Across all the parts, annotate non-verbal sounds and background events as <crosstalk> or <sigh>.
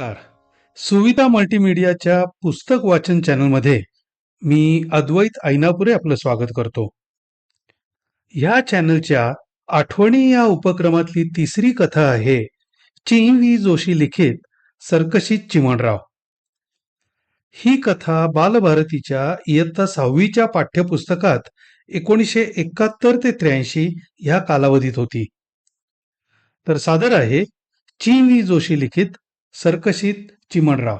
नमस्कार. सुविधा मल्टीमीडियाच्या पुस्तक वाचन चॅनलमध्ये मी अद्वैत ऐनापुरे आपलं स्वागत करतो. ह्या चॅनलच्या आठवणी या उपक्रमातली तिसरी कथा आहे ची व्ही जोशी लिखित सर्कशीत चिमणराव. ही कथा बालभारतीच्या इयत्ता सहावीच्या पाठ्यपुस्तकात एकोणीसशे एकाहत्तर ते त्र्याऐंशी ह्या कालावधीत होती. तर सादर आहे ची व्ही जोशी लिखित सर्कशीत चिमणराव.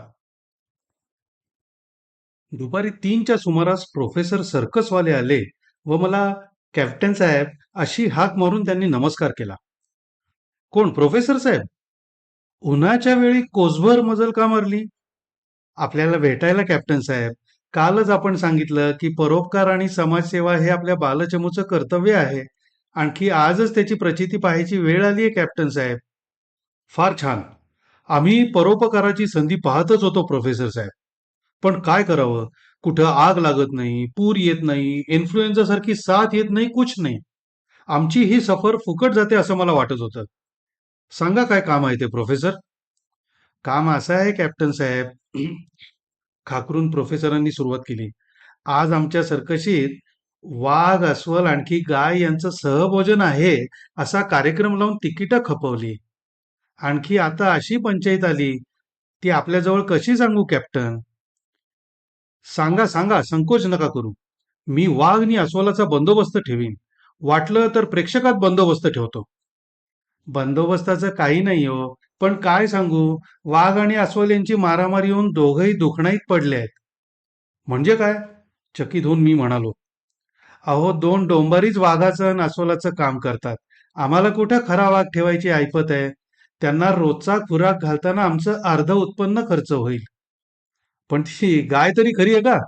दुपारी तीनच्या सुमारास प्रोफेसर सर्कसवाले आले व मला कॅप्टन साहेब अशी हाक मारून त्यांनी नमस्कार केला. कोण? प्रोफेसर साहेब? उन्हाच्या वेळी कोसभर मजल का मारली? आपल्याला भेटायला कॅप्टन साहेब. कालच आपण सांगितलं की परोपकार आणि समाजसेवा हे आपल्या बालचमूचं कर्तव्य आहे. आणखी आजच त्याची प्रचिती पाहायची वेळ आली आहे कॅप्टन साहेब. फार छान. आम्ही परोपकाराची संधी पाहतच होतो प्रोफेसर साहेब. पण काय करावं? कुठं आग लागत नाही पूर येत नाही इन्फ्लुएन्झा सारखी साथ येत नाही कुछ नाही. आमची ही सफर फुकट जाते असं मला वाटत होतं. सांगा काय काम आहे ते प्रोफेसर काम असं आहे कॅप्टन साहेब. <clears throat> खाकरून प्रोफेसरांनी सुरुवात केली. आज आमच्या सर्कशीत वाघ अस्वल आणखी गाय यांचं सहभोजन आहे असा कार्यक्रम लावून तिकीटं खपवली. आणखी आता अशी पंचायत आली ती आपल्याजवळ कशी सांगू कॅप्टन? सांगा सांगा संकोच नका करू. मी वाघ आणि अस्वलाचा बंदोबस्त ठेवीन. वाटलं तर प्रेक्षकात बंदोबस्त ठेवतो. बंदोबस्ताचं काही नाही हो पण काय सांगू? वाघ आणि अस्वल यांची मारामारी होऊन दोघंही दुखणाईत पडले आहेत म्हणजे काय? चकित होऊन मी म्हणालो. अहो दोन डोंबारीच वाघाचं आणि अस्वलाचं काम करतात. आम्हाला कुठं खरा वाघ ठेवायची ऐपत आहे? त्यांना रोजचा खुराक घालताना आमचं अर्ध उत्पन्न खर्च होईल. पण ती गाय तरी खरी आहे का?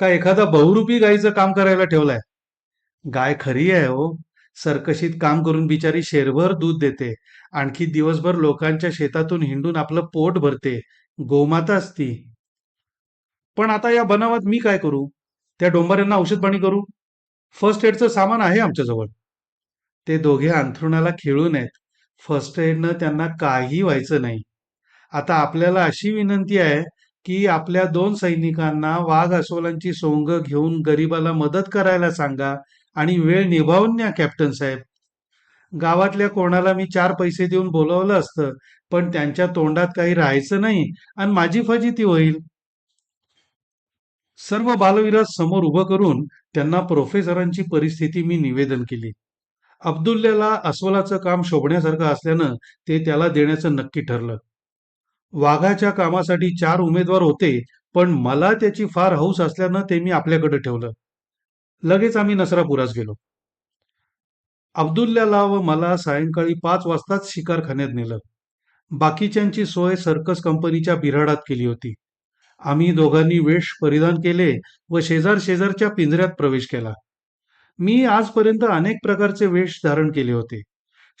का एखादा बहुरूपी गायीचं काम करायला ठेवलाय? गाय खरी आहे हो. सरकशीत काम करून बिचारी शेरभर दूध देते. आणखी दिवसभर लोकांच्या शेतातून हिंडून आपलं पोट भरते. गोमाता असती. पण आता या बनावात मी काय करू? त्या डोंबाऱ्यांना औषध पाणी करू? फर्स्ट एडचं सामान आहे आमच्याजवळ. ते दोघे अंथरुणाला खिळून आहेत. फर्स्ट एडनं त्यांना काही व्हायचं नाही. आता आपल्याला अशी विनंती आहे की आपल्या दोन सैनिकांना वाघ अस्वलांची सोंग घेऊन गरिबाला मदत करायला सांगा आणि वेळ निभावून न्या कॅप्टन साहेब. गावातल्या कोणाला मी चार पैसे देऊन बोलवलं असतं पण त्यांच्या तोंडात काही राहायचं नाही आणि माझी फजिती होईल. सर्व बालविराज समोर उभं करून त्यांना प्रोफेसरांची परिस्थिती मी निवेदन केली. अब्दुल्ल्याला अस्वलाचं काम शोभण्यासारखं असल्यानं ते त्याला देण्याचं नक्की ठरलं. वाघाच्या कामासाठी चार उमेदवार होते पण मला त्याची फार हौस असल्यानं ते मी आपल्याकडे ठेवलं. लगेच आम्ही नसरापुरास गेलो. अब्दुल्ल्याला व मला सायंकाळी पाच वाजताच शिकारखान्यात नेलं. बाकीच्यांची सोय सर्कस कंपनीच्या बिराडात केली होती. आम्ही दोघांनी वेश परिधान केले व शेजार शेजारच्या पिंजऱ्यात प्रवेश केला. मी आजपर्यंत अनेक प्रकारचे वेश धारण केले होते.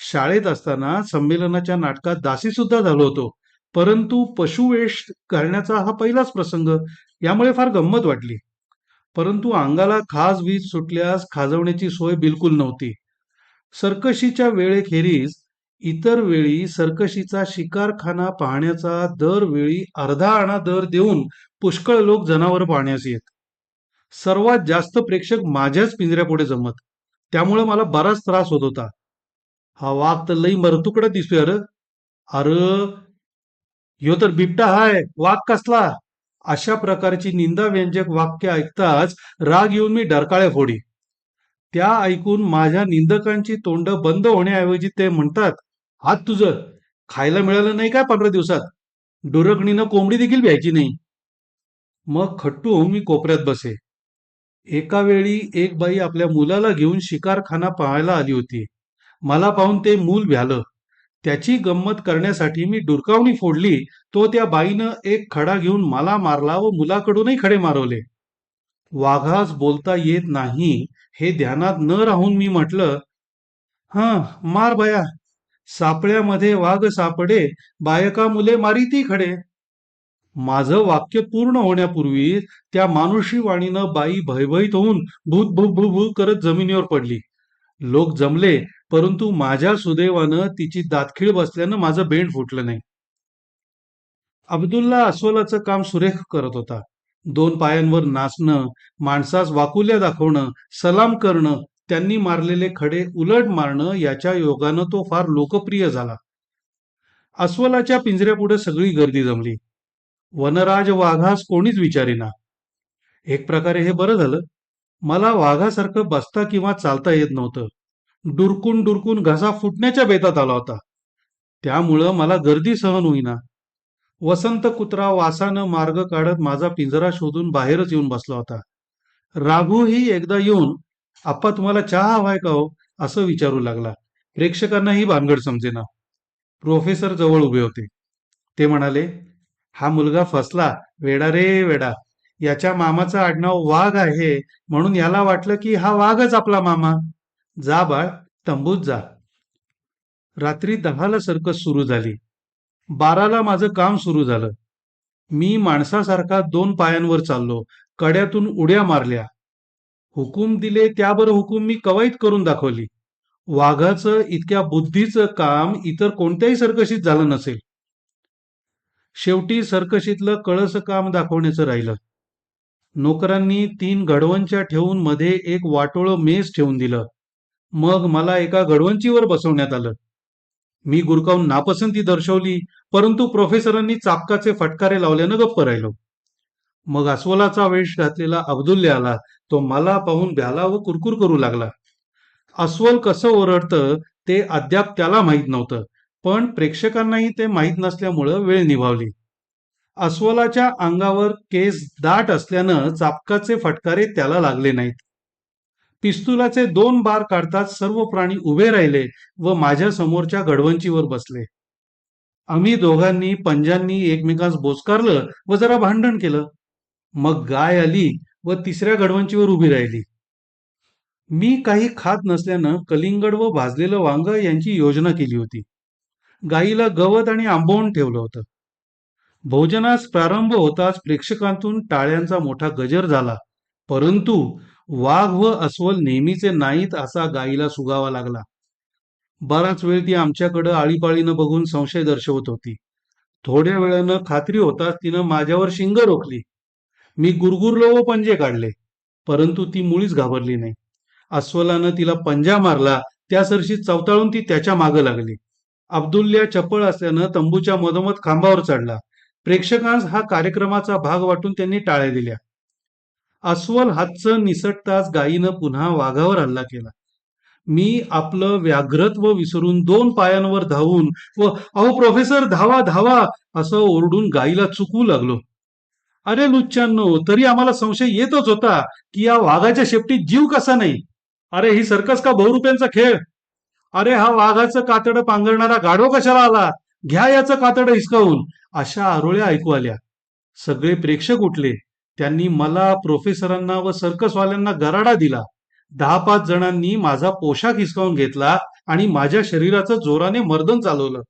शाळेत असताना संमेलनाच्या नाटकात दासी सुद्धा झालो होतो. परंतु पशुवेश घालण्याचा हा पहिलाच प्रसंग यामुळे फार गंमत वाटली. परंतु अंगाला खास वीज सुटल्यास खाजवण्याची सोय बिलकुल नव्हती. सर्कशीच्या वेळेखेरीज इतर वेळी सर्कशीचा शिकारखाना पाहण्याचा दरवेळी अर्धा आणा दर देऊन पुष्कळ लोक जनावर पाहण्यास येत. सर्वात जास्त प्रेक्षक माझ्याच पिंजऱ्यापुढे जमत. त्यामुळे मला बराच त्रास होत होता. हा वाघ तर लई मरतुकडं दिसतोय अरे. अरे ह्यो तर बिबटा हाय. वाघ कसला? अशा प्रकारची निंदा व्यंजक वाक्य ऐकताच राग येऊन मी डरकाळ्या फोडी. त्या ऐकून माझ्या निंदकांची तोंड बंद होण्याऐवजी ते म्हणतात हात तुझं. खायला मिळालं नाही काय पंधरा दिवसात? डुरकणीनं कोंबडी देखील घ्यायची नाही. मग खट्टू मी कोपऱ्यात बसे. एका वेळी एक बाई आपल्या मुलाला घेऊन शिकारखाना पाहायला आली होती. मला पाहून ते मूल भ्यालं. त्याची गंमत करण्यासाठी मी डुरकावणी फोडली. तो त्या बाईनं एक खडा घेऊन मला मारला व मुलाकडूनही खडे मारवले. वाघास बोलता येत नाही हे ध्यानात न राहून मी म्हटलं हा मार बया. सापळ्यामध्ये वाघ सापडे बायका मुले मारीती खडे. माझं वाक्य पूर्ण होण्यापूर्वी त्या मानुषी वाणीनं बाई भयभयत होऊन भूत भू भू भू करत जमिनीवर पडली. लोक जमले परंतु माझ्या सुदैवानं तिची दातखीळ बसल्यानं माझं बेंड फुटलं नाही. अब्दुल्ला अस्वलाचं काम सुरेख करत होता. दोन पायांवर नाचणं माणसास वाकुल्या दाखवणं सलाम करणं त्यांनी मारलेले खडे उलट मारणं याच्या योगानं तो फार लोकप्रिय झाला. अस्वलाच्या पिंजऱ्यापुढे सगळी गर्दी जमली. वनराज वाघास कोणीच विचारिना. एक प्रकारे हे बरं झालं. मला वाघासारखं बसता किंवा चालता येत नव्हतं. डुरकून डुरकून घसा फुटण्याच्या बेतात आला होता. त्यामुळं मला गर्दी सहन होईना. वसंत कुत्रा वासानं मार्ग काढत माझा पिंजरा शोधून बाहेरच येऊन बसला होता. राघूही एकदा येऊन आप्पा तुम्हाला चहा हवाय का हो? असं विचारू लागला. प्रेक्षकांना ही भानगड समजेना. प्रोफेसर जवळ उभे होते. ते म्हणाले हा मुलगा फसला. वेडा रे वेडा. याच्या मामाचं आडनाव वाघ आहे म्हणून याला वाटलं की हा वाघच आपला मामा. जा बाळ तंबूत जा. रात्री दहाला सर्कस सुरू झाली. बाराला माझं काम सुरू झालं. मी माणसासारखा दोन पायांवर चाललो. कड्यातून उड्या मारल्या. हुकूम दिले त्याबर हुकूम मी कवायत करून दाखवली. वाघाचं इतक्या बुद्धीचं काम इतर कोणत्याही सर्कशीत झालं नसेल. शेवटी सर्कशीतलं कळस काम दाखवण्याचं राहिलं. नोकरांनी तीन घडवंच्या ठेवून मध्ये एक वाटोळं मेस ठेवून दिलं. मग मला एका घडवंचीवर बसवण्यात आलं. मी गुरकावून नापसंती दर्शवली परंतु प्रोफेसरांनी चापकाचे फटकारे लावल्यानं गप्प राहिलो. मग अस्वलाचा वेश घातलेला अब्दुल्ले आला तो मला पाहून भ्याला व कुरकुर करू लागला. अस्वल कसं ओरडतं ते अद्याप त्याला माहीत नव्हतं. पण प्रेक्षकांनाही ते माहीत नसल्यामुळं वेळ निभावली. अस्वलाच्या अंगावर केस दाट असल्यानं चापकाचे फटकारे त्याला लागले नाहीत. पिस्तुलाचे दोन बार काढताच सर्व प्राणी उभे राहिले व माझ्या समोरच्या घडवंचीवर बसले. आम्ही दोघांनी पंजांनी एकमेकांस बोचकारलं व जरा भांडण केलं. मग गाय आली व तिसऱ्या घडवंचीवर उभी राहिली. मी काही खात नसल्यानं कलिंगड व भाजलेलं वांग यांची योजना केली होती. गाईला गवत आणि आंबवून ठेवलं होतं. भोजनास प्रारंभ होताच प्रेक्षकांतून टाळ्यांचा मोठा गजर झाला. परंतु वाघ व अस्वल नेहमीचे नाहीत असा गाईला सुगावा लागला. बराच वेळ ती आमच्याकडं आळीपाळीनं बघून संशय दर्शवत होती. थोड्या वेळानं खात्री होताच तिनं माझ्यावर शिंग रोखली. मी गुरगुरलो व पंजे काढले. परंतु ती मुळीच घाबरली नाही. अस्वलानं तिला पंजा मारला त्यासरशी चवताळून ती त्याच्या मागं लागली. अब्दुल्ल्या चपळ असल्यानं तंबूच्या मधोमध खांबावर चढला. प्रेक्षकांस हा कार्यक्रमाचा भाग वाटून त्यांनी टाळ्या दिल्या. अस्वल हातचं निसटताच गायीनं पुन्हा वाघावर हल्ला केला. मी आपलं व्याघ्रत्व विसरून दोन पायांवर धावून व अहो प्रोफेसर धावा धावा असं ओरडून गाईला चुकवू लागलो. अरे लुच्चांनो तरी आम्हाला संशय येतच होता की या वाघाच्या शेपटीत जीव कसा नाही? अरे ही सर्कस का बहुरुपयांचा खेळ? अरे हा वाघाचं कातडं पांघरणारा गाढव कशाला आला? घ्या याचं कातडं हिसकावून. अशा आरोळ्या ऐकू आल्या. सगळे प्रेक्षक उठले. त्यांनी मला प्रोफेसरांना व सर्कसवाल्यांना गराडा दिला. दहा पाच जणांनी माझा पोशाख हिसकावून घेतला आणि माझ्या शरीराचं जोराने मर्दन चालवलं.